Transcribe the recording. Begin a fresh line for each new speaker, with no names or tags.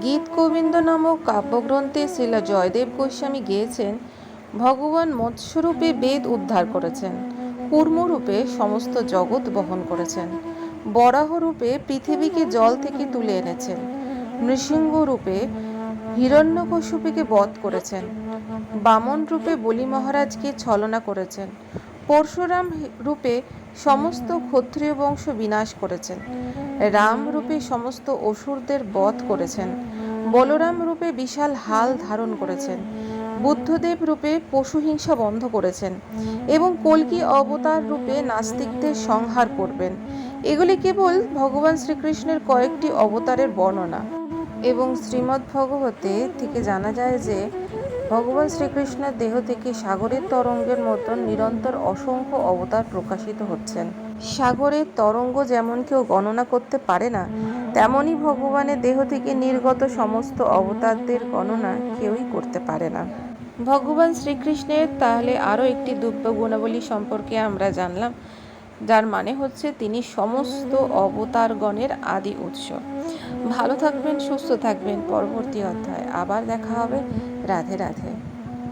গীত গোবিন্দ নামক কাব্যগ্রন্থে শিলা জয়দেব গোস্বামী গেয়েছেন, ভগবান মৎস্যরূপে বেদ উদ্ধার করেছেন, কূর্মরূপে সমস্ত জগৎ বহন করেছেন বরাহ রূপে পৃথিবীকে জল থেকে তুলে এনেছেন নৃসিংহ রূপে হিরণ্যকশুপিকে বধ করেছেন বামন রূপে বলি মহারাজকে ছলনা করেছেন পরশুরাম রূপে সমস্ত ক্ষত্রিয় বংশ বিনাশ করেছেন। রাম রূপে সমস্ত অসুরদের বধ করেছেন। বলরাম রূপে বিশাল হাল ধারণ করেছেন। বুদ্ধদেব রূপে পশুহিংসা বন্ধ করেছেন এবং কল্কি অবতার রূপে নাস্তিকদের সংহার করবেন। এগুলি কেবল ভগবান শ্রীকৃষ্ণের কয়েকটি অবতারের বর্ণনা। এবং শ্রীমদ্ ভগবতে থেকে জানা যায় যে ভগবান শ্রীকৃষ্ণের দেহ থেকে সাগরের তরঙ্গের মতন নিরন্তর অসংখ্য অবতার প্রকাশিত হচ্ছেন। সাগরের তরঙ্গ যেমন কেউ গণনা করতে পারে না, তেমনই ভগবানের দেহ থেকে নির্গত সমস্ত অবতারদের গণনা কেউই করতে পারে না। ভগবান শ্রীকৃষ্ণের তাহলে আরও একটি দুব্য গুণাবলী সম্পর্কে আমরা জানলাম। যার মানে হচ্ছে তিনি সমস্ত অবতারগণের আদি উৎস। ভালো থাকবেন, সুস্থ থাকবেন। পরবর্তী অধ্যায় আবার দেখা হবে। রাধে রাধে।